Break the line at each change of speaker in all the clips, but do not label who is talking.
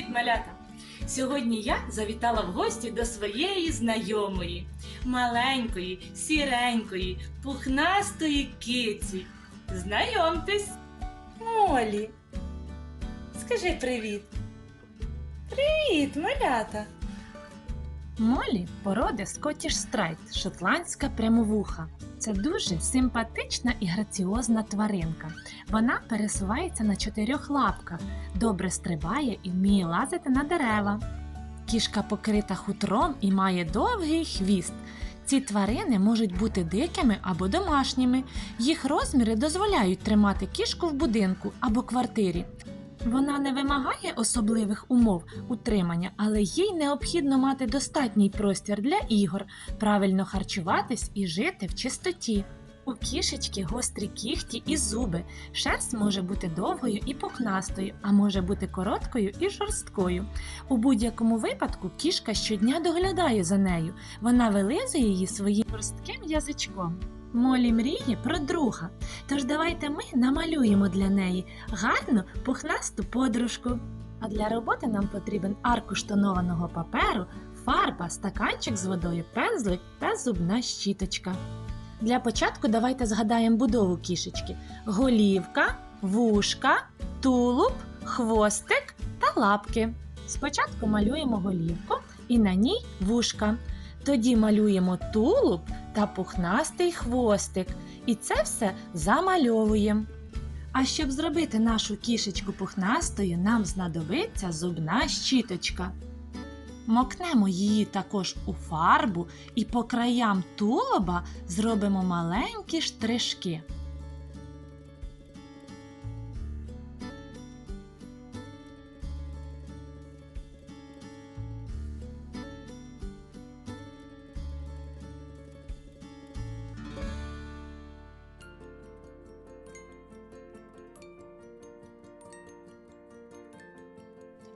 Привіт, малята! Сьогодні я завітала в гості до своєї знайомої, маленької, сіренької, пухнастої киці. Знайомтесь, Молі. Скажи привіт. Привіт, малята.
Молі породи Scottish Straight, шотландська прямовуха. Це дуже симпатична і граціозна тваринка. Вона пересувається на чотирьох лапках, добре стрибає і вміє лазити на дерева. Кішка покрита хутром і має довгий хвіст. Ці тварини можуть бути дикими або домашніми. Їх розміри дозволяють тримати кішку в будинку або квартирі. Вона не вимагає особливих умов утримання, але їй необхідно мати достатній простір для ігор, правильно харчуватись і жити в чистоті. У кішечки гострі кіхті і зуби. Шерсть може бути довгою і пухнастою, а може бути короткою і жорсткою. У будь-якому випадку кішка щодня доглядає за нею. Вона вилизує її своїм жорстким язичком. Молі мріє про друга. Тож давайте ми намалюємо для неї гарну пухнасту подружку. А для роботи нам потрібен аркуш тонованого паперу, фарба, стаканчик з водою, пензлик та зубна щіточка. Для початку давайте згадаємо будову кішечки: голівка, вушка, тулуб, хвостик та лапки. Спочатку малюємо голівку і на ній вушка. Тоді малюємо тулуб та пухнастий хвостик. І це все замальовуємо. А щоб зробити нашу кішечку пухнастою, нам знадобиться зубна щіточка. Мокнемо її також у фарбу і по краям тулоба зробимо маленькі штришки.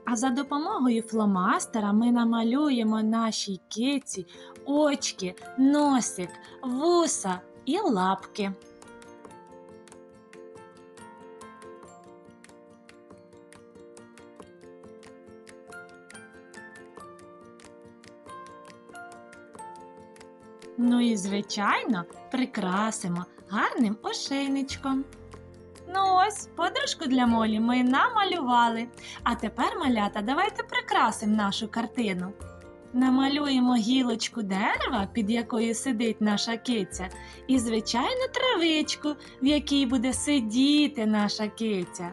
А за допомогою фломастера ми намалюємо нашій киці очки, носик, вуса і лапки. Ну і, звичайно, прикрасимо гарним ошейничком. Ну ось, подружку для Молі ми намалювали. А тепер, малята, давайте прикрасимо нашу картину. Намалюємо гілочку дерева, під якою сидить наша киця, і звичайно травичку, в якій буде сидіти наша киця.